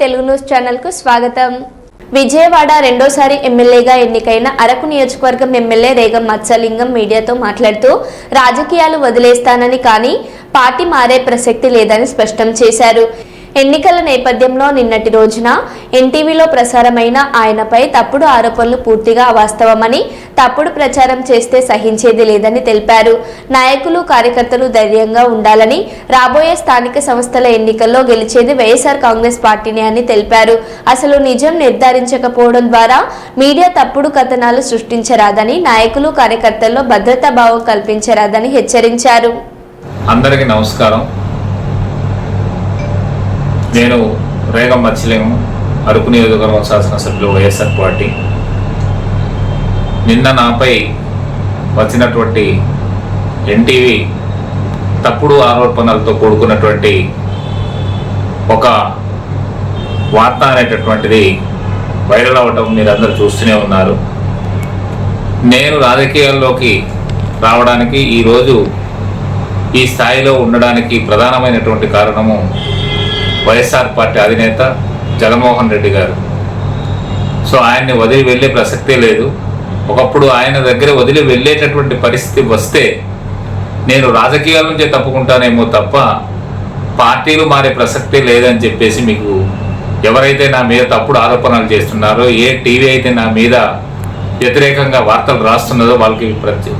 Telugu news ఛానల్కు స్వాగతం. విజయవాడ రెండోసారి ఎమ్మెల్యేగా ఎన్నికైన అరకు నియోజకవర్గం ఎమ్మెల్యే రేగం మత్స్యలింగం మీడియాతో మాట్లాడుతూ రాజకీయాలు వదిలేస్తానని కానీ పార్టీ మారే ప్రసక్తి లేదని స్పష్టం చేశారు. ఎన్నికల నేపథ్యంలో నిన్నటి రోజున ఎన్టీవీలో ప్రసారమైన ఆయనపై తప్పుడు ఆరోపణలు పూర్తిగా అవాస్తవమని తప్పుడు ప్రచారం చేస్తే సహించేది లేదని తెలిపారు. నాయకులు కార్యకర్తలు ధైర్యంగా ఉండాలని రాబోయే స్థానిక సంస్థల ఎన్నికల్లో గెలిచేది వైఎస్ఆర్ కాంగ్రెస్ పార్టీని అని తెలిపారు. అసలు నిజం నిర్ధారించకపోవడం ద్వారా మీడియా తప్పుడు కథనాలు సృష్టించరాదని నాయకులు కార్యకర్తల్లో భద్రతా భావం కల్పించరాదని హెచ్చరించారు. అందరికీ నమస్కారం. నేను రేగం మచ్చలేము అరకు నియోజకవర్గం శాసనసభ్యులు వైఎస్ఆర్ పార్టీ. నిన్న నాపై వచ్చినటువంటి ఎన్టీవీ తప్పుడు ఆరోపణలతో కూడుకున్నటువంటి ఒక వార్త అనేటటువంటిది వైరల్ అవ్వటం మీరు అందరూ చూస్తూనే ఉన్నారు. నేను రాజకీయాల్లోకి రావడానికి ఈరోజు ఈ స్థాయిలో ఉండడానికి ప్రధానమైనటువంటి కారణము వైఎస్ఆర్ పార్టీ అధినేత జగన్మోహన్ రెడ్డి గారు. సో ఆయన్ని వదిలి వెళ్ళే ప్రసక్తే లేదు. ఒకప్పుడు ఆయన దగ్గర వదిలి వెళ్ళేటటువంటి పరిస్థితి వస్తే నేను రాజకీయాల నుంచే తప్పుకుంటానేమో తప్ప పార్టీలు మారే ప్రసక్తే లేదని చెప్పేసి మీకు ఎవరైతే నా మీద తప్పుడు ఆరోపణలు చేస్తున్నారో ఏ టీవీ అయితే నా మీద వ్యతిరేకంగా వార్తలు రాస్తున్నదో వాళ్ళకి ప్రతి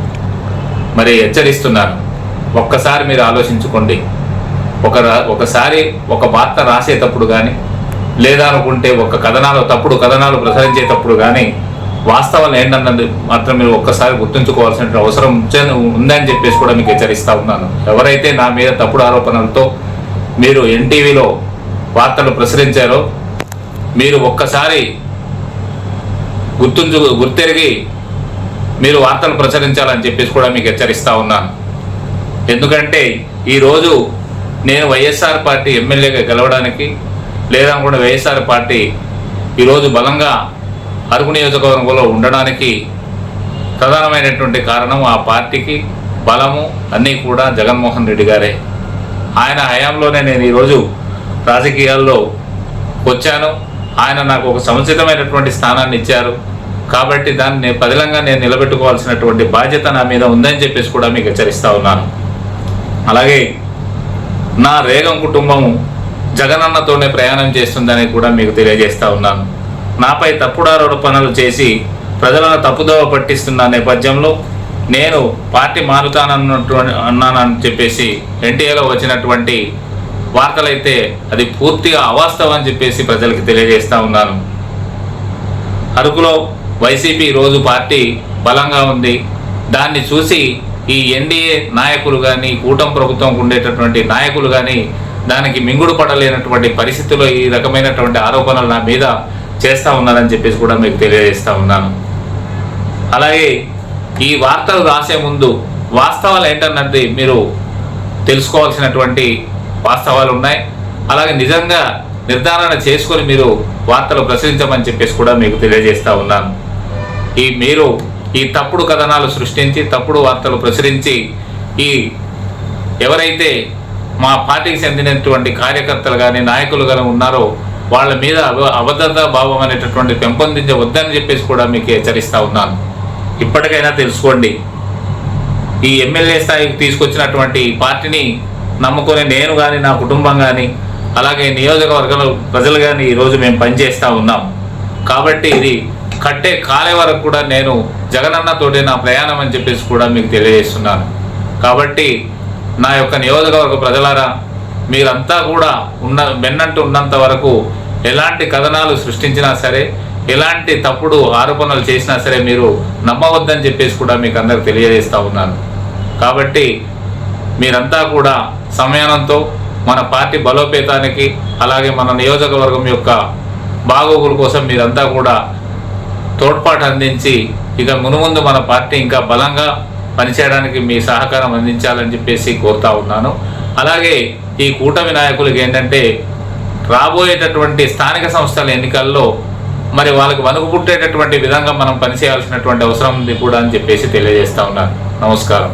మరి హెచ్చరిస్తున్నాను. ఒక్కసారి మీరు ఆలోచించుకోండి. ఒక ఒకసారి ఒక వార్త రాసేటప్పుడు కానీ లేదనుకుంటే ఒక కథనాలు తప్పుడు కథనాలు ప్రసరించేటప్పుడు కానీ వాస్తవాలు ఏంటన్నది మాత్రం మీరు ఒక్కసారి గుర్తుంచుకోవాల్సిన అవసరం ఉందని చెప్పేసి కూడా మీకు హెచ్చరిస్తా ఉన్నాను. ఎవరైతే నా మీద తప్పుడు ఆరోపణలతో మీరు ఎన్టీవీలో వార్తలు ప్రసరించారో మీరు ఒక్కసారి గుర్తుంచు గుర్తెరిగి మీరు వార్తలు ప్రచురించాలని చెప్పేసి కూడా మీకు హెచ్చరిస్తా ఉన్నాను. ఎందుకంటే ఈరోజు నేను వైఎస్ఆర్ పార్టీ ఎమ్మెల్యేగా గెలవడానికి లేదా కూడా వైఎస్ఆర్ పార్టీ ఈరోజు బలంగా అరకు నియోజకవర్గంలో ఉండడానికి ప్రధానమైనటువంటి కారణం ఆ పార్టీకి బలము అన్నీ కూడా జగన్మోహన్ రెడ్డి గారే. ఆయన హయాంలోనే నేను ఈరోజు రాజకీయాల్లో వచ్చాను. ఆయన నాకు ఒక సముచితమైనటువంటి స్థానాన్ని ఇచ్చారు. కాబట్టి దాన్ని నేను పదిలంగా నేను నిలబెట్టుకోవాల్సినటువంటి బాధ్యత నా మీద ఉందని చెప్పేసి కూడా మీకు హెచ్చరిస్తూ ఉన్నాను. అలాగే నా రేగం కుటుంబం జగనన్నతోనే ప్రయాణం చేస్తుందని కూడా మీకు తెలియజేస్తా ఉన్నాను. నాపై తప్పుడు పనులు చేసి ప్రజలను తప్పుదోవ పట్టిస్తున్న నేపథ్యంలో నేను పార్టీ మారుతానన్నటువంటి అన్నానని చెప్పేసి ఎన్టీఏలో వచ్చినటువంటి వార్తలైతే అది పూర్తిగా అవాస్తవం అని చెప్పేసి ప్రజలకు తెలియజేస్తా ఉన్నాను. అరకులో వైసీపీ రోజు పార్టీ బలంగా ఉంది. దాన్ని చూసి ఈ ఎన్డీఏ నాయకులు కానీ కూటమి ప్రభుత్వంకు ఉండేటటువంటి నాయకులు కానీ దానికి మింగుడు పడలేనటువంటి పరిస్థితిలో ఈ రకమైనటువంటి ఆరోపణలు నా మీద చేస్తూ ఉన్నారని చెప్పేసి కూడా మీకు తెలియజేస్తూ ఉన్నాను. అలాగే ఈ వార్తలు రాసే ముందు వాస్తవాలు ఏంటన్నది మీరు తెలుసుకోవాల్సినటువంటి వాస్తవాలు ఉన్నాయి. అలాగే నిజంగా నిర్ధారణ చేసుకొని మీరు వార్తలు ప్రచురించమని చెప్పేసి కూడా మీకు తెలియజేస్తూ ఉన్నాను. ఈ మీరు ఈ తప్పుడు కథనాలు సృష్టించి తప్పుడు వార్తలు ప్రచురించి ఈ ఎవరైతే మా పార్టీకి చెందినటువంటి కార్యకర్తలు కానీ నాయకులు కానీ ఉన్నారో వాళ్ళ మీద అవ- అభద్రతా భావం అనేటటువంటి పెంపొందించవద్దని చెప్పేసి కూడా మీకు హెచ్చరిస్తూ ఉన్నాను. ఇప్పటికైనా తెలుసుకోండి. ఈ ఎమ్మెల్యే స్థాయికి తీసుకొచ్చినటువంటి పార్టీని నమ్ముకొని నేను కానీ నా కుటుంబం కానీ అలాగే నియోజకవర్గంలో ప్రజలు కానీ ఈరోజు మేము పనిచేస్తూ ఉన్నాం. కాబట్టి ఇది కట్టే కాలే వరకు కూడా నేను జగనన్నతోటి నా ప్రయాణం అని చెప్పేసి కూడా మీకు తెలియజేస్తున్నాను. కాబట్టి నా యొక్క నియోజకవర్గ ప్రజలారా మీరంతా కూడా ఉన్న వెన్నంటూ ఉన్నంత వరకు ఎలాంటి కథనాలు సృష్టించినా సరే ఎలాంటి తప్పుడు ఆరోపణలు చేసినా సరే మీరు నమ్మవద్దని చెప్పేసి కూడా మీకు అందరికి తెలియజేస్తూ ఉన్నాను. కాబట్టి మీరంతా కూడా సమయానంతో మన పార్టీ బలోపేతానికి అలాగే మన నియోజకవర్గం యొక్క బాగోగుల కోసం మీరంతా కూడా తోడ్పాటు అందించి ఇక మునుముందు మన పార్టీ ఇంకా బలంగా పనిచేయడానికి మీ సహకారం అందించాలని చెప్పేసి కోరుతా ఉన్నాను. అలాగే ఈ కూటమి నాయకులకి ఏంటంటే రాబోయేటటువంటి స్థానిక సంస్థల ఎన్నికల్లో మరి వాళ్ళకి వణుకు పుట్టేటటువంటి విధంగా మనం పనిచేయాల్సినటువంటి అవసరం ఉంది కూడా అని చెప్పేసి తెలియజేస్తా ఉన్నాను. నమస్కారం.